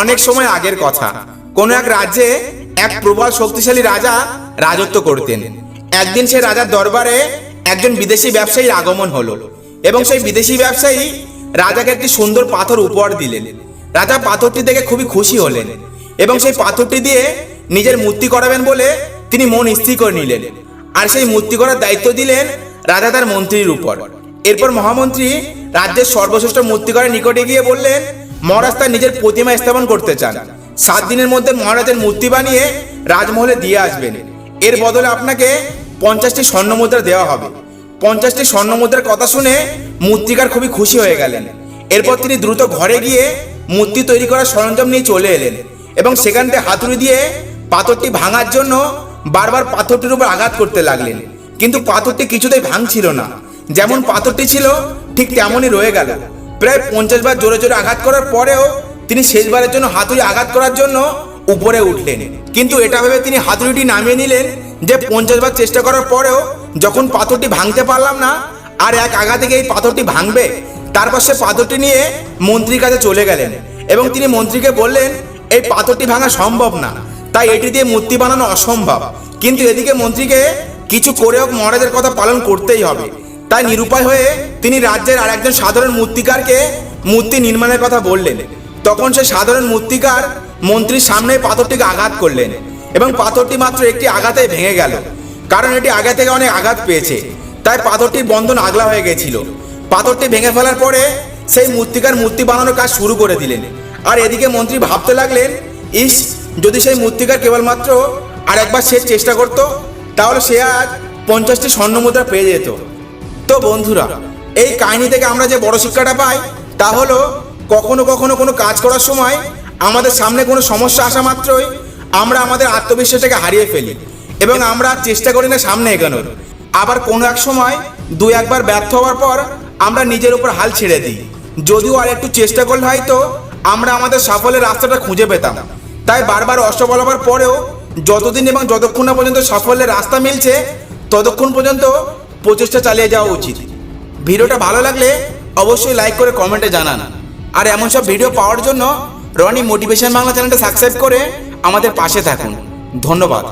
অনেক সময় আগের কথা। কোন এক রাজ্যে এক প্রবল শক্তিশালী রাজা রাজত্ব করতেন। একদিন সে রাজার দরবারে একজন বিদেশি ব্যবসায়ীর আগমন হলো এবং সেই বিদেশি ব্যবসায়ী রাজাকে একটি সুন্দর পাথর উপহার দিলেন। রাজা পাথরটি দেখে খুবই খুশি হলেন এবং সেই পাথরটি দিয়ে নিজের মূর্তি করাবেন বলে তিনি মন স্থির করে নিলেন। আর সেই মূর্তি করার দায়িত্ব দিলেন রাজা তার মন্ত্রীর উপর। এরপর মহামন্ত্রী রাজ্যের সর্বশ্রেষ্ঠ মূর্তিকারের নিকটে গিয়ে বললেন মহারাজ নিজের প্রতিমা স্থাপন করতে চান। সাত দিনের মধ্যে মহারাজের মূর্তি বানিয়ে রাজমহলে দিয়ে আসবেন। এর বদলে আপনাকে পঞ্চাশটি স্বর্ণ মুদ্রা দেওয়া হবে। পঞ্চাশটি স্বর্ণ মুদ্রার কথা শুনে মূর্তিকার খুবই খুশি হয়ে গেলেন। এরপর তিনি দ্রুত ঘরে গিয়ে মূর্তি তৈরি করার সরঞ্জাম নিয়ে চলে এলেন এবং সেখান থেকে হাতুড়ি দিয়ে পাথরটি ভাঙার জন্য বারবার পাথরটির উপর আঘাত করতে লাগলেন। কিন্তু পাথরটি কিছুতেই ভাঙছিল না। যেমন পাথরটি ছিল, ঠিক তেমনই রয়ে গেল। প্রায় পঞ্চাশ বার জোরে জোরে আঘাত করার পরেও তিনি শেষবারের জন্য হাতুড়ি আঘাত করার জন্য উপরে উঠলেন। কিন্তু এটা ভেবে তিনি হাতুড়িটি নামিয়ে নিলেন যে পঞ্চাশ বার চেষ্টা করার পরেও যখন পাথরটি ভাঙতে পারলাম না, আর এক আঘাতে এই পাথরটি ভাঙবে তারপর সে পাথরটি নিয়ে মন্ত্রীর কাছে চলে গেলেন এবং তিনি মন্ত্রীকে বললেন, এই পাথরটি ভাঙা সম্ভব না, তাই এটি দিয়ে মূর্তি বানানো অসম্ভব। কিন্তু এদিকে মন্ত্রীকে কিছু করে হোক মহারাজের কথা পালন করতেই হবে। তাই নিরুপায় হয়ে তিনি রাজ্যের আর একজন সাধারণ মূর্তিকারকে মূর্তি নির্মাণের কথা বললেন। তখন সে সাধারণ মূর্তিকার মন্ত্রীর সামনে পাথরটিকে আঘাত করলেন এবং পাথরটি মাত্র একটি আঘাতে ভেঙে গেল। কারণ এটি আগে থেকে অনেক আঘাত পেয়েছে। তাই পাথরটির বন্ধন আগলা হয়ে গেছিল। পাথরটি ভেঙে ফেলার পরে সেই মূর্তিকার মূর্তি বানানোর কাজ শুরু করে দিলেন। আর এদিকে মন্ত্রী ভাবতে লাগলেন, ইস, যদি সেই মূর্তিকার কেবলমাত্র আর একবার সে চেষ্টা করত, তাহলে সে আজ পঞ্চাশটি স্বর্ণ মুদ্রা পেয়ে যেত। তো বন্ধুরা, এই কাহিনী থেকে আমরা যে বড় শিক্ষাটা পাই, তা হলো কখনো কখনো কোনো কাজ করার সময় আমাদের সামনে কোনো সমস্যা আসা মাত্রই আমরা আমাদের আত্মবিশ্বাসটাকে হারিয়ে ফেলি এবং আমরা চেষ্টা করি না সামনে এগোনোর। আবার কোনো এক সময় দু একবার ব্যর্থ হওয়ার পর আমরা নিজের উপর হাল ছেড়ে দিই। যদিও আর একটু চেষ্টা করলে হয়তো আমরা আমাদের সাফল্যের রাস্তাটা খুঁজে পেতাম। তাই বারবার অসফল হওয়ার পরেও যতদিন এবং যতক্ষণ না পর্যন্ত সাফল্যের রাস্তা মিলছে, ততক্ষণ পর্যন্ত প্রচেষ্টা চালিয়ে যাওয়া উচিত। ভিডিওটা ভালো লাগলে অবশ্যই লাইক করে কমেন্টে জানান। আর এমন সব ভিডিও পাওয়ার জন্য রনি মোটিভেশন বাংলা চ্যানেলটা সাবস্ক্রাইব করে আমাদের পাশে থাকুন। ধন্যবাদ।